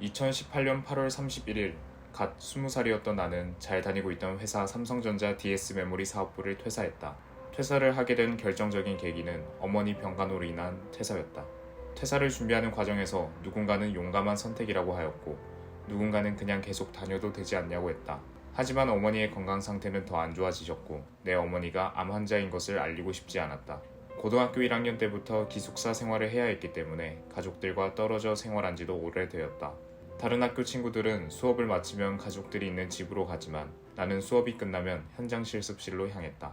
2018년 8월 31일 갓 20살이었던 나는 잘 다니고 있던 회사 삼성전자 DS 메모리 사업부를 퇴사했다. 퇴사를 하게 된 결정적인 계기는 어머니 병간호로 인한 퇴사였다. 퇴사를 준비하는 과정에서 누군가는 용감한 선택이라고 하였고 누군가는 그냥 계속 다녀도 되지 않냐고 했다. 하지만 어머니의 건강 상태는 더 안 좋아지셨고 내 어머니가 암 환자인 것을 알리고 싶지 않았다. 고등학교 1학년 때부터 기숙사 생활을 해야 했기 때문에 가족들과 떨어져 생활한 지도 오래되었다. 다른 학교 친구들은 수업을 마치면 가족들이 있는 집으로 가지만 나는 수업이 끝나면 현장 실습실로 향했다.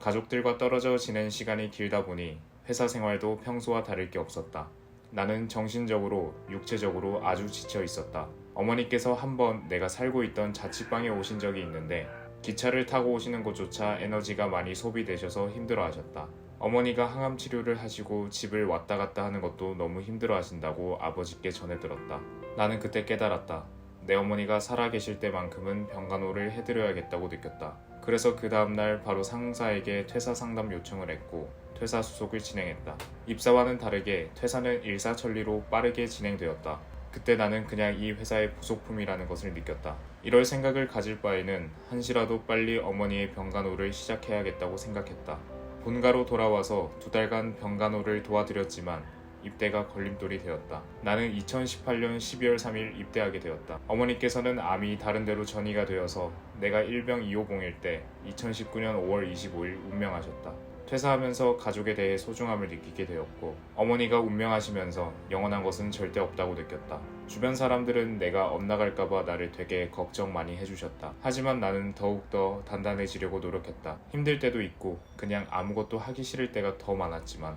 가족들과 떨어져 지낸 시간이 길다 보니 회사 생활도 평소와 다를 게 없었다. 나는 정신적으로, 육체적으로 아주 지쳐 있었다. 어머니께서 한 번 내가 살고 있던 자취방에 오신 적이 있는데 기차를 타고 오시는 것조차 에너지가 많이 소비되셔서 힘들어 하셨다. 어머니가 항암 치료를 하시고 집을 왔다 갔다 하는 것도 너무 힘들어 하신다고 아버지께 전해 들었다. 나는 그때 깨달았다. 내 어머니가 살아 계실 때만큼은 병간호를 해드려야겠다고 느꼈다. 그래서 그 다음날 바로 상사에게 퇴사 상담 요청을 했고 퇴사 수속을 진행했다. 입사와는 다르게 퇴사는 일사천리로 빠르게 진행되었다. 그때 나는 그냥 이 회사의 부속품이라는 것을 느꼈다. 이럴 생각을 가질 바에는 한시라도 빨리 어머니의 병간호를 시작해야겠다고 생각했다. 본가로 돌아와서 두 달간 병간호를 도와드렸지만 입대가 걸림돌이 되었다. 나는 2018년 12월 3일 입대하게 되었다. 어머니께서는 암이 다른 데로 전이가 되어서 내가 일병 2호봉일 때 2019년 5월 25일 운명하셨다. 퇴사하면서 가족에 대해 소중함을 느끼게 되었고 어머니가 운명하시면서 영원한 것은 절대 없다고 느꼈다. 주변 사람들은 내가 엇나갈까봐 나를 되게 걱정 많이 해주셨다. 하지만 나는 더욱더 단단해지려고 노력했다. 힘들 때도 있고 그냥 아무것도 하기 싫을 때가 더 많았지만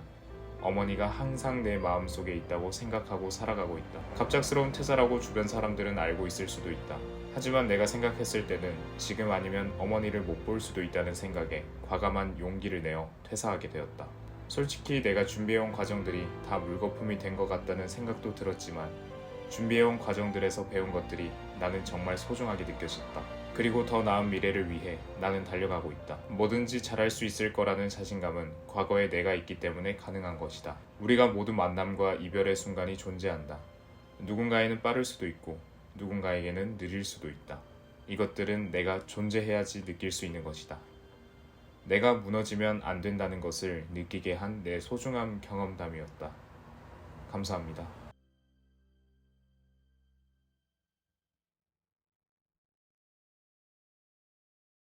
어머니가 항상 내 마음속에 있다고 생각하고 살아가고 있다. 갑작스러운 퇴사라고 주변 사람들은 알고 있을 수도 있다. 하지만 내가 생각했을 때는 지금 아니면 어머니를 못 볼 수도 있다는 생각에 과감한 용기를 내어 퇴사하게 되었다. 솔직히 내가 준비해온 과정들이 다 물거품이 된 것 같다는 생각도 들었지만 준비해온 과정들에서 배운 것들이 나는 정말 소중하게 느껴졌다. 그리고 더 나은 미래를 위해 나는 달려가고 있다. 뭐든지 잘할 수 있을 거라는 자신감은 과거에 내가 있기 때문에 가능한 것이다. 우리가 모두 만남과 이별의 순간이 존재한다. 누군가에는 빠를 수도 있고 누군가에게는 느릴 수도 있다. 이것들은 내가 존재해야지 느낄 수 있는 것이다. 내가 무너지면 안 된다는 것을 느끼게 한 내 소중한 경험담이었다. 감사합니다.